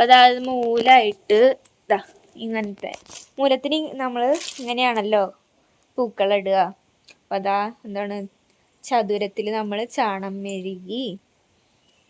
അപ്പം അതായത് മൂലായിട്ട് ഇതാ ഇങ്ങനത്തെ. മൂലത്തിന് നമ്മൾ ഇങ്ങനെയാണല്ലോ പൂക്കളിടുക. അപ്പം അതാ എന്താണ് ചതുരത്തിൽ നമ്മൾ ചാണം മെഴുകി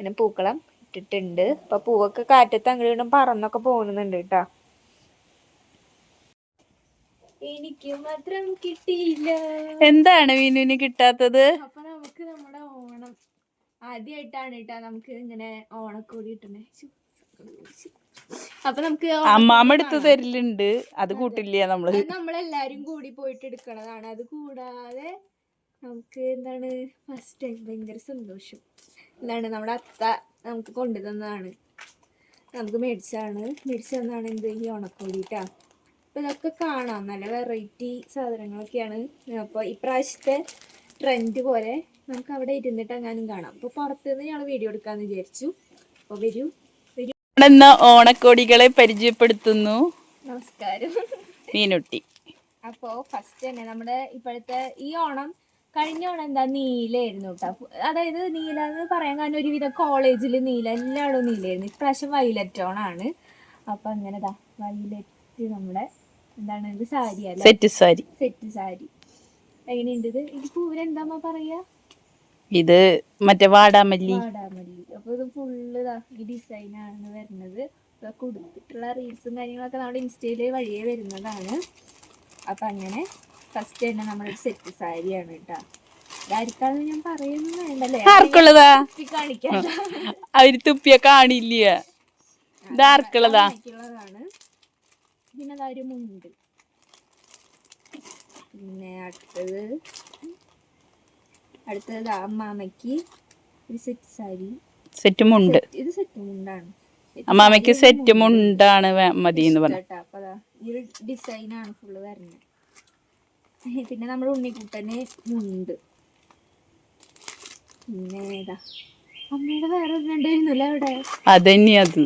പിന്നെ പൂക്കളം ഇട്ടിട്ടുണ്ട്. അപ്പം പൂവൊക്കെ കാറ്റത്ത് അങ്ങോട്ടും പറന്നൊക്കെ പോകുന്നുണ്ട് കേട്ടോ. എനിക്ക് മാത്രം കിട്ടിയില്ല. എന്താണ് മീനുവിന് കിട്ടാത്തത്? അപ്പൊ നമുക്ക് നമ്മുടെ ഓണം ആദ്യമായിട്ടാണ് കേട്ടോ നമുക്ക് ഇങ്ങനെ ഓണക്കോടി ശ്ശോ. അപ്പൊ നമുക്ക് അമ്മാമ്മ എടുത്ത് തരലുണ്ട് അത് കൂട്ടില്ല നമ്മൾ? നമ്മളെല്ലാരും കൂടി പോയിട്ട് എടുക്കണതാണ് അത് കൂടാതെ നമുക്ക് എന്താണ് ഫസ്റ്റ് ടൈം ഭയങ്കര സന്തോഷം. എന്താണ് നമ്മുടെ അത്ത നമുക്ക് കൊണ്ടു തന്നതാണ്. നമുക്ക് മേടിച്ചാണ്. മേടിച്ചു തന്നാണ് എന്ത്? ഈ ഉണക്കോടിട്ടാ അപ്പൊ ഇതൊക്കെ കാണാം. നല്ല വെറൈറ്റി സാധനങ്ങളൊക്കെയാണ്. അപ്പോൾ ഇപ്രാവശ്യത്തെ ട്രെൻഡ് പോലെ നമുക്ക് അവിടെ ഇരുന്നിട്ട് എങ്ങാനും കാണാം. അപ്പോൾ പുറത്തുനിന്ന് ഞങ്ങൾ വീഡിയോ എടുക്കാന്ന് വിചാരിച്ചു. അപ്പോൾ വരൂ. ഇന്ന് ഓണക്കോടികളെ പരിചയപ്പെടുത്തുന്നു. നമസ്കാരം. മീനുട്ടി. അപ്പോൾ ഫസ്റ്റ് തന്നെ നമ്മുടെ ഇപ്പോഴത്തെ ഈ ഓണം കഴിഞ്ഞ ഓണം എന്താ? നീലായിരുന്നു കേട്ടോ അതായത് നീല എന്ന് പറയാൻ കാരണം ഒരുവിധം കോളേജിൽ നീല എല്ലായിടവും നീലായിരുന്നു ഇപ്രാവശ്യം വൈലറ്റ് ഓണാണ് അപ്പൊ അങ്ങനെ ദാ വൈലറ്റ് നമ്മുടെ എന്താണ് ഇത് സാരി അല്ല? സെറ്റ് സാരി. സെറ്റ് സാരി. എങ്ങനെയുണ്ട് ഇത്? ഇത് പൂവിനെന്താ പറയാ? ഇത് മറ്റേ വാടാമല്ലി. അപ്പൊ ഇത് ഫുള്ള് ഈ ഡിസൈനാണ് വരുന്നത്. ഇതൊക്കെ കൊടുത്തിട്ടുള്ള റീൽസും കാര്യങ്ങളൊക്കെ നമ്മുടെ ഇൻസ്റ്റയിൽ വഴിയേ വരുന്നതാണ്. അപ്പം അങ്ങനെ ഫസ്റ്റ് തന്നെ നമ്മളൊരു സെറ്റ് സാരിയാണ് കേട്ടോ. അവർ തുപ്പിയ കാണില്ല? ഇത് പിന്നെ ഒരു മുണ്ട്. പിന്നെ അടുത്തത് അടുത്തത് ദാ അമ്മാമ്മയ്ക്ക് ഒരു സെറ്റ് സാരി സെറ്റ് മുണ്ട്. ഇത് സെറ്റ് മുണ്ടാണ് അമ്മാമയ്ക്ക് സെറ്റ് മുണ്ടാണ് മതി എന്ന് പറഞ്ഞു ഡിസൈനാണ് ഫുള്ള് വരുന്നത്. പിന്നെ നമ്മുടെ ഉണ്ണിക്കുട്ടന് മുണ്ട്. പിന്നെ ഏതാ? അമ്മയുടെ വേറെ ഒരെണ്ണുണ്ടായിരുന്നില്ല അവിടെ? അതന്നെ അത്.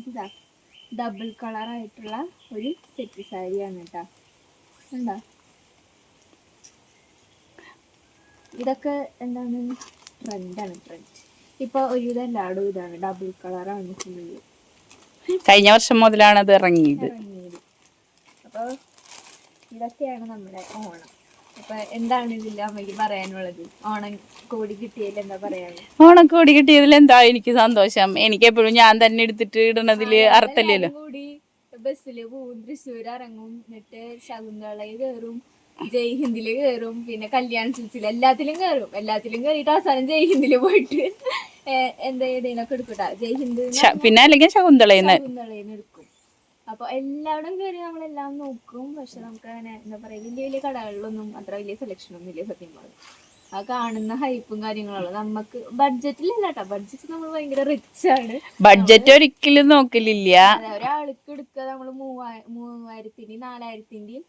ഇതാ. ഡബിൾ കളർ ആയിട്ടുള്ള ഒരു സെറ്റ് സാരിയാണ് കേട്ടാ. എന്താ ഇതൊക്കെ എന്താണ്? ട്രെൻഡാണ് ട്രെൻഡ് ഇപ്പൊ ഒരുവിധം എല്ലായിടും ഇതാണ്. ഡബിൾ കളറാണ് ഫുള്ള് കഴിഞ്ഞ വർഷം മുതലാണ് അത് ഇറങ്ങിയത്. ഇറങ്ങിയത്. അപ്പൊ ഇതൊക്കെയാണ് നമ്മുടെ ഓണം. അപ്പൊ എന്താണ് ഇതിൽ അമ്മയ്ക്ക് പറയാനുള്ളത്? ഓണം കോടി കിട്ടിയതിൽ എന്താ പറയാനുള്ളത് ഓണക്കോടി കിട്ടിയതിൽ എന്താ എനിക്ക് സന്തോഷം. എനിക്ക് എപ്പോഴും ഞാൻ തന്നെ എടുത്തിട്ട് ഇടണതിൽ അർത്ഥമില്ലല്ലോ. കൂടി ബസ്സിൽ പോവും തൃശ്ശൂർ ഇറങ്ങും എന്നിട്ട് ശകുന്തളയിൽ കയറും. ജയ്ഹിന്ദിൽ കയറും പിന്നെ കല്യാൺ സിൽസിൽ എല്ലാത്തിലും കയറും എല്ലാത്തിലും കയറിയിട്ട് അവസാനം ജയ് ജയ്ഹിന്ദിൽ പോയിട്ട് എന്താ ഏതേനൊക്കെ എടുക്കട്ടാ ജയ് ഹിന്ദ് പിന്നെ അല്ലെങ്കിൽ ശകുന്തളയെന്ന് ശകുന്തളയിൽ എടുക്കും. അപ്പൊ എല്ലാവരും കയറി നമ്മളെല്ലാം നോക്കും. പക്ഷെ നമുക്ക് അങ്ങനെ എന്താ പറയാ വലിയ വലിയ കടകളിലൊന്നും അത്ര വലിയ സെലക്ഷൻ ഒന്നും ഇല്ല സത്യം പറഞ്ഞു. ആ കാണുന്ന ഹൈപ്പും കാര്യങ്ങളുള്ളൂ നമുക്ക് ബഡ്ജറ്റിലല്ല കേട്ടോ ബഡ്ജറ്റ് നമ്മൾ ഭയങ്കര റിച്ച് ആണ്. ബഡ്ജറ്റ് ഒരിക്കലും നോക്കലില്ല. ഒരാൾക്ക് എടുക്കുക നമ്മൾ മൂവായി മൂവായിരത്തിന്റെയും നാലായിരത്തിന്റെയും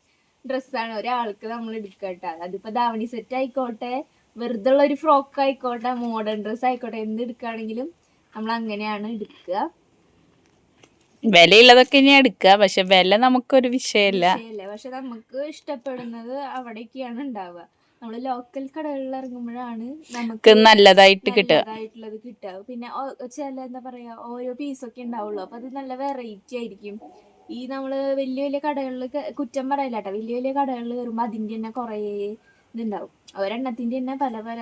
ഡ്രസ്സാണ്. ഒരാൾക്ക് നമ്മൾ എടുക്കട്ടെ. കേട്ടോ അതിപ്പോ ധാവണി സെറ്റ് ആയിക്കോട്ടെ വെറുതെ ഉള്ള ഒരു ഫ്രോക്ക് ആയിക്കോട്ടെ മോഡേൺ ഡ്രസ് ആയിക്കോട്ടെ എന്ത് എടുക്കുകയാണെങ്കിലും നമ്മൾ അങ്ങനെയാണ് എടുക്കുക. വിലയുള്ളതൊക്കെ ഇനി എടുക്കുക. പക്ഷെ വില നമുക്കൊരു വിഷയമല്ല പക്ഷെ നമുക്ക് ഇഷ്ടപ്പെടുന്നത് അവിടേക്കാണ് ഉണ്ടാവുക. നമ്മൾ ലോക്കൽ കടകളിൽ ഇറങ്ങുമ്പോഴാണ് നമുക്ക് നല്ലതായിട്ട് കിട്ടുക. നല്ലതായിട്ടുള്ളത് കിട്ടുക. പിന്നെ ചില എന്താ പറയാ ഓരോ പീസൊക്കെ ഉണ്ടാവുള്ളൂ. അപ്പൊ അത് നല്ല വെറൈറ്റി ആയിരിക്കും. ഈ നമ്മൾ വലിയ വലിയ കടകളിൽ കുറ്റം പറയില്ല കേട്ടോ വലിയ വലിയ കടകളിൽ കയറുമ്പോൾ അതിന്റെ തന്നെ കുറേ ഇതുണ്ടാവും. ഒരെണ്ണത്തിന്റെ തന്നെ പല പല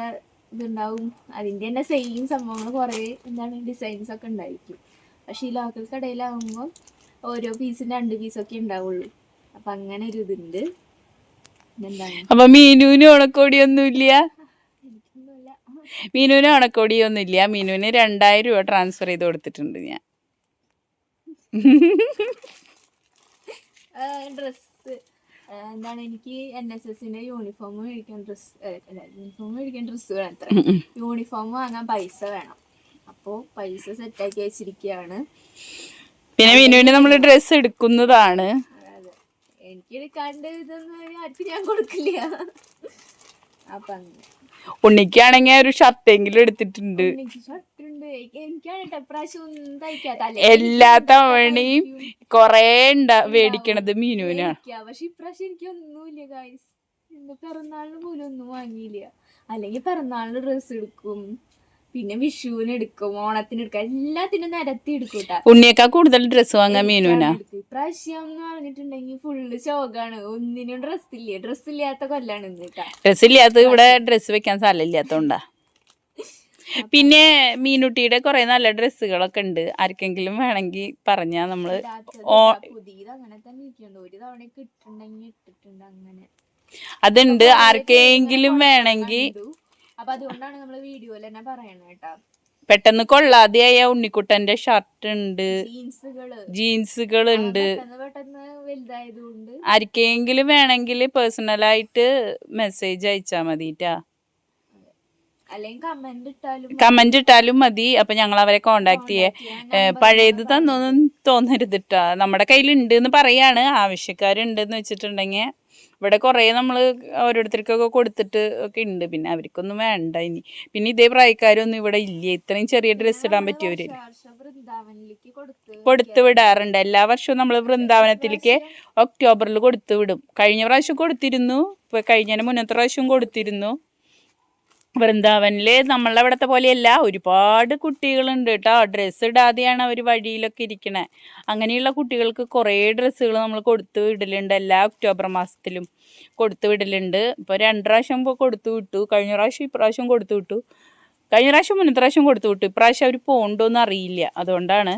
ഇതുണ്ടാവും. അതിന്റെ തന്നെ സെയിം സംഭവങ്ങൾ കുറേ എന്താണ് ഡിസൈൻസ് ഒക്കെ ഉണ്ടായിരിക്കും. പക്ഷെ ഈ ലോക്കൽ കടയിലാവുമ്പോൾ ഓരോ പീസും രണ്ട് പീസൊക്കെ ഉണ്ടാവുള്ളൂ. അപ്പം അങ്ങനെ ഒരു ഇതുണ്ട്. അപ്പൊ മീനുവിന് ഓണക്കോടിയൊന്നുമില്ല? എനിക്കൊന്നുമില്ല. മീനുവിന് ഇല്ല മീനുവിന് രണ്ടായിരം രൂപ ട്രാൻസ്ഫർ ചെയ്ത് കൊടുത്തിട്ടുണ്ട് ഞാൻ. ഡ്രസ്സ്. എന്താണ് എനിക്ക് എൻ എസ് എസിന്റെ യൂണിഫോം മേടിക്കാൻ ഡ്രസ് യൂണിഫോം മേടിക്കാൻ ഡ്രസ്സ് വേണം അത്ര. യൂണിഫോം വാങ്ങാൻ പൈസ വേണം. അപ്പോ പൈസ സെറ്റാക്കി വെച്ചിരിക്കുകയാണ് പിന്നെ വിനുവിന് നമ്മൾ ഡ്രസ്സ് എടുക്കുന്നതാണ്. എനിക്ക് എടുക്കാണ്ട് ഇതൊന്നും ആർക്കും ഞാൻ കൊടുക്കില്ല. അപ്പൊ അങ്ങനെ. ഉണ്ണിക്കാണെങ്കിൽ ഒരു ഷർട്ടെങ്കിലും എടുത്തിട്ടുണ്ട്. എനിക്ക് എല്ലാ തവണയും കൊറേ ഉണ്ടാ മേടിക്കണത് മീനുവിനാണ് പക്ഷെ ഇപ്രാവശ്യം എനിക്ക് ഒന്നുമില്ല പിറന്നാളിന് പോലും ഒന്നും വാങ്ങിയില്ല. അല്ലെങ്കിൽ പിറന്നാളിന് ഡ്രസ്സ് എടുക്കും. പിന്നെ വിഷുവിന് എടുക്കും ഓണത്തിന് എടുക്കും. എല്ലാത്തിനും നിരത്തി എടുക്കും ഉണ്ണിയേക്കാ കൂടുതൽ ഡ്രസ്സ് വാങ്ങാൻ മീനുവിനാ. ഇപ്രാവശ്യം എന്ന് പറഞ്ഞിട്ടുണ്ടെങ്കിൽ ഫുള്ള് ശോകാണ് ഒന്നിനും ഡ്രസ് ഇല്ല. ഡ്രസ് ഇല്ലാത്ത കൊല്ലാണ് ഡ്രസ് ഇല്ലാത്ത ഇവിടെ ഡ്രസ് വെക്കാൻ സ്ഥലമില്ലാത്തോണ്ടാ പിന്നെ മീനുട്ടിയുടെ കുറെ നല്ല ഡ്രസ്സുകളൊക്കെ ഉണ്ട്. ആർക്കെങ്കിലും വേണമെങ്കിൽ പറഞ്ഞാ നമ്മൾ അതുണ്ട്. ആർക്കെങ്കിലും വേണമെങ്കിൽ കണ്ടു. അപ്പൊ അതുകൊണ്ടാണ് നമ്മൾ വീഡിയോയിൽ തന്നെ പറയണത് കേട്ടാ. പെട്ടെന്ന് കൊള്ളാതെയായ ഉണ്ണിക്കുട്ടന്റെ ഷർട്ട് ഉണ്ട്. ജീൻസുകൾ ഉണ്ട്. ആർക്കെങ്കിലും വേണമെങ്കിൽ പേഴ്സണലായിട്ട് മെസ്സേജ് അയച്ചാ മതിട്ടാ. കമന്റ് ഇട്ടാലും മതി. അപ്പൊ ഞങ്ങൾ അവരെ കോണ്ടാക്ട് ചെയ്യേ. പഴയത് തന്നൊന്നും തോന്നരുതിട്ടാ നമ്മുടെ കയ്യിൽ ഉണ്ട് എന്ന് പറയാണ്. ആവശ്യക്കാരുണ്ടെന്ന് വെച്ചിട്ടുണ്ടെങ്കിൽ ഇവിടെ കുറേ നമ്മൾ ഓരോരുത്തർക്കൊക്കെ കൊടുത്തിട്ട് ഒക്കെ ഉണ്ട് പിന്നെ അവർക്കൊന്നും വേണ്ട ഇനി. പിന്നെ ഇതേ പ്രായക്കാരൊന്നും ഇവിടെ ഇല്ല? ഇത്രയും ചെറിയ ഡ്രസ്സ് ഇടാൻ പറ്റിയവര്. വർഷം വൃന്ദാവനിലേക്ക് കൊടുത്ത് കൊടുത്തു വിടാറുണ്ട്. എല്ലാ വർഷവും നമ്മൾ വൃന്ദാവനത്തിലേക്ക് ഒക്ടോബറിൽ കൊടുത്തു വിടും. കഴിഞ്ഞ പ്രാവശ്യം കൊടുത്തിരുന്നു. ഇപ്പൊ കഴിഞ്ഞതിന് മുന്നത്തെ പ്രാവശ്യം കൊടുത്തിരുന്നു. വൃന്ദാവനിൽ നമ്മളെ അവിടത്തെ പോലെയല്ല. ഒരുപാട് കുട്ടികളുണ്ട് കേട്ടോ. ഡ്രസ്സ് ഇടാതെയാണ് അവർ വഴിയിലൊക്കെ ഇരിക്കണേ. അങ്ങനെയുള്ള കുട്ടികൾക്ക് കുറേ ഡ്രസ്സുകൾ നമ്മൾ കൊടുത്തു വിടലുണ്ട്. എല്ലാ ഒക്ടോബർ മാസത്തിലും കൊടുത്തു വിടലുണ്ട്. ഇപ്പോൾ രണ്ട് പ്രാവശ്യം കൊടുത്തു വിട്ടു. കഴിഞ്ഞ പ്രാവശ്യം ഇപ്രാവശ്യം കൊടുത്തു വിട്ടു. കഴിഞ്ഞ പ്രാവശ്യം മുന്നത്തെ പ്രാവശ്യം കൊടുത്തു വിട്ടു. ഇപ്രാവശ്യം അവർ പോകണ്ടോന്ന് അറിയില്ല. അതുകൊണ്ടാണ്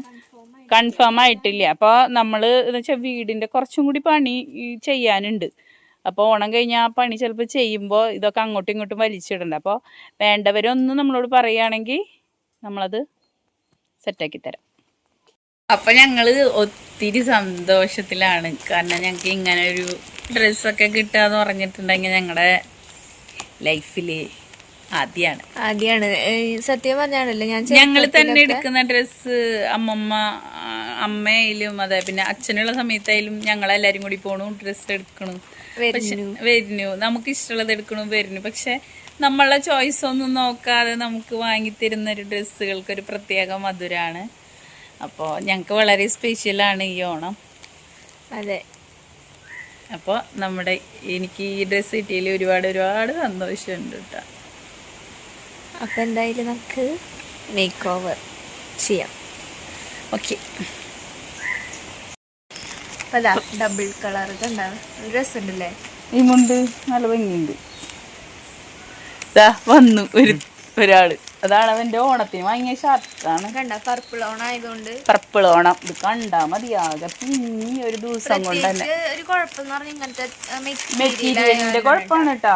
കൺഫേം ആയിട്ടില്ല. അപ്പോൾ നമ്മൾ എന്ന് വെച്ചാൽ വീടിന്റെ കുറച്ചും കൂടി പണി ചെയ്യാനുണ്ട്. അപ്പോൾ ഓണം കഴിഞ്ഞാൽ ആ പണി ചിലപ്പോൾ ചെയ്യുമ്പോൾ ഇതൊക്കെ അങ്ങോട്ടും ഇങ്ങോട്ടും വലിച്ചിടണ്ട. അപ്പോൾ വേണ്ടവരൊന്നും നമ്മളോട് പറയുകയാണെങ്കിൽ നമ്മളത് സെറ്റാക്കി തരാം. അപ്പം ഞങ്ങൾ ഒത്തിരി സന്തോഷത്തിലാണ്. കാരണം ഞങ്ങൾക്ക് ഇങ്ങനെ ഒരു ഡ്രസ്സൊക്കെ കിട്ടുക എന്ന് പറഞ്ഞിട്ടുണ്ടെങ്കിൽ ഞങ്ങളുടെ ലൈഫിൽ ആദ്യമാണ് ആദ്യമാണ് സത്യം പറഞ്ഞാണല്ലോ ഞാൻ ഞങ്ങൾ തന്നെ എടുക്കുന്ന ഡ്രസ്സ് അമ്മമ്മ അമ്മയിലും അതെ പിന്നെ അച്ഛനുള്ള സമയത്തായാലും ഞങ്ങൾ എല്ലാരും കൂടി പോണു ഡ്രസ്സ് എടുക്കണു. വരുന്നു. നമുക്ക് ഇഷ്ടമുള്ളത് എടുക്കണു വരുന്നു. പക്ഷെ നമ്മളെ ചോയ്സ് ഒന്നും നോക്കാതെ നമുക്ക് വാങ്ങിത്തരുന്ന ഒരു ഡ്രസ്സുകൾക്ക് ഒരു പ്രത്യേക മധുരാണ്. അപ്പോൾ ഞങ്ങൾക്ക് വളരെ സ്പെഷ്യലാണ് ഈ ഓണം. അതെ. അപ്പോൾ നമ്മുടെ എനിക്ക് ഈ ഡ്രസ്സ് കിട്ടിയതിൽ ഒരുപാട് ഒരുപാട് സന്തോഷമുണ്ട് കേട്ടോ. അപ്പൊ എന്തായാലും നമുക്ക് മേക്ക് ഓവർ ചെയ്യാം. ഓക്കെ അപ്പൊ അതാ ഡബിൾ കളർ ഇതുണ്ടാവും ഡ്രസ് ഉണ്ടല്ലേ ഈ മുണ്ട് നല്ല ഭംഗിയുണ്ട്. വന്നു. ഒരു ഒരാൾ. അതാണ് അവന്റെ ഓണത്തിന് വാങ്ങിയ ഷർട്ടാണ് കണ്ട പർപ്പിൾ ഓണം ആയതുകൊണ്ട്. പർപ്പിൾ ഓണം. ഇത് കണ്ടാ മതിയാകെ. പിന്നെ ഒരു ദിവസം കൊണ്ട് തന്നെ. ഒരു ഇങ്ങനത്തെ മെറ്റീരിയലിന്റെ കുഴപ്പമാണ് കേട്ടോ.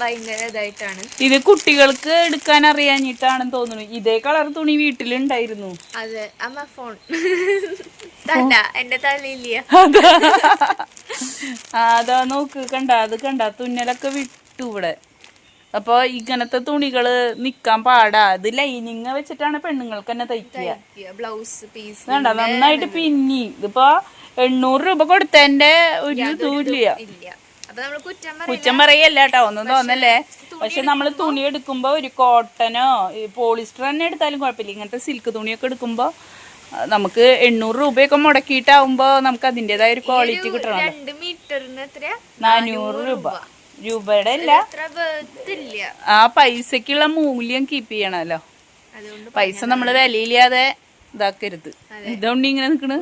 ഭയങ്കര ഇതായിട്ടാണ്. ഇത് കുട്ടികൾക്ക് എടുക്കാൻ അറിയാഞ്ഞിട്ടാണെന്ന് തോന്നുന്നു. ഇതേ കളർ തുണി വീട്ടിലുണ്ടായിരുന്നു. അതെ അമ്മ ഫോൺ എന്റെ തലയില്ല അതാ. നോക്ക് കണ്ട അത് കണ്ട തുന്നലൊക്കെ വിട്ടു ഇവിടെ. അപ്പൊ ഇങ്ങനത്തെ തുണികൾ നിക്കാൻ പാടാ. അത് ലൈനിങ് വെച്ചിട്ടാണ് പെണ്ണുങ്ങൾക്ക് തന്നെ തയ്ക്കുക. ബ്ലൗസ് പീസ് വേണ്ട നന്നായിട്ട് പിന്നി. ഇതിപ്പോ എണ്ണൂറ് രൂപ കൊടുത്തതിന്റെ ഒരു ഇതും ഇല്ല. ഇല്ല നമ്മൾ കുറ്റം പറയും കുറ്റം പറയല്ല കേട്ടോ ഒന്നും തോന്നല്ലേ? പക്ഷെ നമ്മൾ തുണി എടുക്കുമ്പോ ഒരു കോട്ടനോ പോളിസ്റ്റർ തന്നെ എടുത്താലും കുഴപ്പമില്ല. ഇങ്ങനത്തെ സിൽക്ക് തുണിയൊക്കെ എടുക്കുമ്പോ നമുക്ക് എണ്ണൂറ് രൂപയൊക്കെ മുടക്കിയിട്ടാവുമ്പോ നമുക്ക് അതിന്റെതായ ഒരു ക്വാളിറ്റി കിട്ടണം നാനൂറ് രൂപ. രൂപയുടെ അല്ല. ആ പൈസക്കുള്ള മൂല്യം കീപ്പ് ചെയ്യണല്ലോ. പൈസ നമ്മൾ വിലയില്ലാതെ ഇതാക്കരുത്. ഇതുകൊണ്ട് ഇങ്ങനെ നിക്കണ്.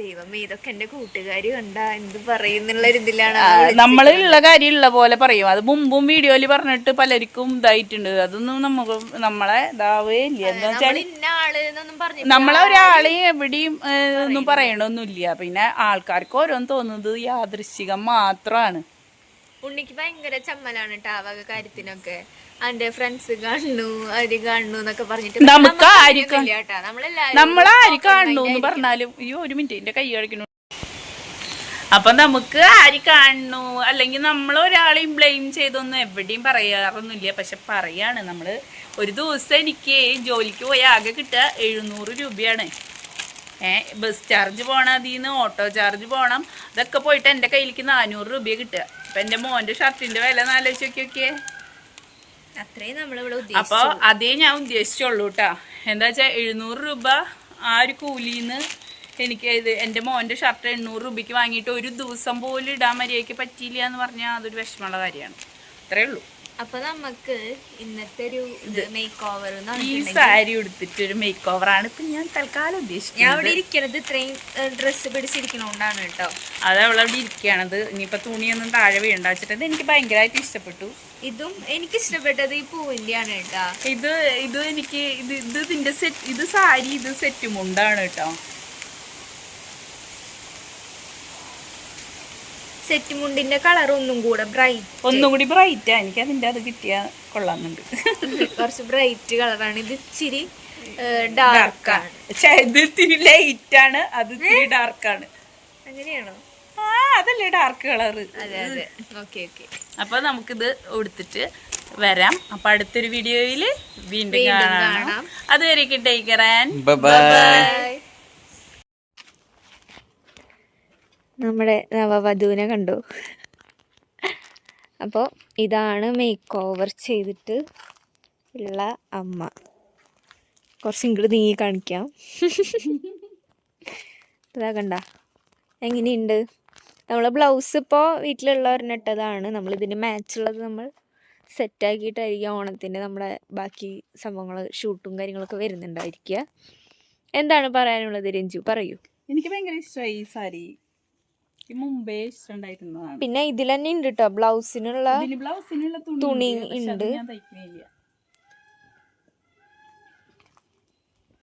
ദൈവമേ ഇതൊക്കെ എന്റെ കൂട്ടുകാരി കണ്ട എന്ത് പറയുന്നുള്ള ഇതിലാണ് നമ്മൾ ഉള്ള കാര്യം ഉള്ള പോലെ പറയും. അത് മുമ്പും വീഡിയോയിൽ പറഞ്ഞിട്ട് പലർക്കും ഇതായിട്ടുണ്ട്. അതൊന്നും നമുക്ക് നമ്മളെ ഇതാവേ ഇല്ല. എന്താ വെച്ചാൽ നമ്മളെ ഒരാളെ എവിടെയും ഒന്നും പറയണൊന്നുമില്ല. പിന്നെ ആൾക്കാർക്ക് ഓരോന്ന് തോന്നുന്നത് യാദൃശികം മാത്രമാണ്. ഉണ്ണിക്ക് ഭയങ്കര ചമ്മലാണ് കേട്ടോ ആ വക കാര്യത്തിനൊക്കെ. അന്റെ ഫ്രണ്ട്സ് കാണുന്നു അവർ കാണുന്നു എന്നൊക്കെ പറഞ്ഞിട്ട് നമുക്ക് ആര് കേട്ടാ. നമ്മളെല്ലാരും നമ്മളാര് കാണുന്നു എന്ന് പറഞ്ഞാലും അയ്യോ ഒരു മിനിറ്റ് എന്റെ കൈ കഴിക്കണു അപ്പൊ നമുക്ക് ആര് കാണുന്നു? അല്ലെങ്കിൽ നമ്മൾ ഒരാളെയും ബ്ലെയിം ചെയ്തൊന്നും എവിടെയും പറയാറൊന്നുമില്ല. പക്ഷെ പറയാണ് നമ്മൾ. ഒരു ദിവസം എനിക്ക് ജോലിക്ക് പോയ ആകെ കിട്ടുക എഴുന്നൂറ് രൂപയാണ്. ഏ ബസ് ചാർജ് പോകണം അതിൽ നിന്ന് ഓട്ടോ ചാർജ് പോണം. ഇതൊക്കെ പോയിട്ട് എന്റെ കയ്യിലേക്ക് നാനൂറ് രൂപയെ കിട്ടുക. അപ്പൊ എന്റെ മോന്റെ ഷർട്ടിന്റെ വില ഒന്ന് നോക്കിയൊക്കെ നോക്കി നോക്കിയേ. അത്രയും നമ്മളിവിടെ അപ്പൊ അതേ ഞാൻ ഉദ്ദേശിച്ചുള്ളൂ കേട്ടാ എന്താ വെച്ചാൽ എഴുന്നൂറ് രൂപ ആ ഒരു കൂലിന്ന് എനിക്ക് ഇത് എന്റെ മോന്റെ ഷർട്ട് എണ്ണൂറ് രൂപയ്ക്ക് വാങ്ങിയിട്ട് ഒരു ദിവസം പോലും ഇടാൻ മര്യാദയ്ക്ക് പറ്റിയില്ല എന്ന് പറഞ്ഞാൽ അതൊരു വിഷമമുള്ള കാര്യമാണ്. അത്രേ ഉള്ളൂ. അപ്പൊ നമുക്ക് ഇന്നത്തെ ഒരു മേക്ക് ഓവർ ഈ സാരി ഉടുത്തിട്ട് ഒരു മേക്ക് ആണ് ഇപ്പൊ ഞാൻ തൽക്കാലം ഞാൻ ഉദ്ദേശിക്കുന്നത് അവിടെ ഇരിക്കണത് ഇത്രയും ഡ്രസ്സ് പിടിച്ചിരിക്കണോണ്ടാണ് കേട്ടോ. അത് അവളവിടെ ഇരിക്കുകയാണത് ഇനിയിപ്പോ തുണിയൊന്നും താഴെ വീണ്ട വെച്ചിട്ട് എനിക്ക് ഭയങ്കരമായിട്ട് ഇഷ്ടപ്പെട്ടു. ഇതും എനിക്ക് ഇഷ്ടപ്പെട്ടത് ഈ പൂവിന്റെ ആണ് കേട്ടോ. ഇത് ഇത് എനിക്ക് ഇത് ഇത് ഇതിന്റെ സെറ്റ് ഇത് സാരി ഇത് സെറ്റ് മുണ്ടാണ് കേട്ടോ. സെറ്റ് മുണ്ടിന്റെ കളർ ഒന്നും കൂടെ ബ്രൈറ്റ് ഒന്നും കൂടി ബ്രൈറ്റാ എനിക്ക് അതിന്റെ അത് കിട്ടിയാ കൊള്ളാന്നുണ്ട് കുറച്ച് ബ്രൈറ്റ് കളറാണ് ഇത് ഇച്ചിരി ഡാർക്ക് ആണ്. ഇത് ഇത്തിരി ലൈറ്റ് ആണ്. അത് ഇത്തിരി ഡാർക്ക് ആണ്. അങ്ങനെയാണോ? ആ അതല്ലേ ഡാർക്ക് കളറ് അതെ അതെ. ഓക്കെ ഓക്കെ അപ്പൊ നമുക്കിത് ഉടുത്തിട്ട് വരാം. അപ്പൊ അടുത്തൊരു വീഡിയോയിൽ വീണ്ടും വീണ്ടും കാണാം. അതുവരെയൊക്കെ അതുവരെ ടേക്കറാൻ ബൈ നമ്മുടെ നവവധുവിനെ കണ്ടു. അപ്പോൾ ഇതാണ് മേക്ക് ഓവർ ചെയ്തിട്ട് ഉള്ള അമ്മ. കുറച്ച് ഇങ്ങോട്ട് നീങ്ങി കാണിക്കാം. ഇതാ കണ്ട. എങ്ങനെയുണ്ട്? നമ്മൾ ബ്ലൗസ് ഇപ്പോൾ വീട്ടിലുള്ളവരെന്നിട്ടതാണ് നമ്മൾ ഇതിന് മാച്ച് ഉള്ളത് നമ്മൾ സെറ്റാക്കിയിട്ടായിരിക്കും ഓണത്തിന്റെ നമ്മുടെ ബാക്കി സംഭവങ്ങൾ ഷൂട്ടും കാര്യങ്ങളൊക്കെ വരുന്നുണ്ടായിരിക്കുക. എന്താണ് പറയാനുള്ളത് രഞ്ജു? പറയൂ. എനിക്ക് ഭയങ്കര ഇഷ്ടമായി ഈ സാരി. മുമ്പേ പിന്നെ ഇതിൽ തന്നെ ഉണ്ട് കേട്ടോ ബ്ലൗസിനുള്ള ബ്ലൗസിനുള്ള തുണി ഉണ്ട്. ഞാൻ തയ്ക്കുന്നില്ല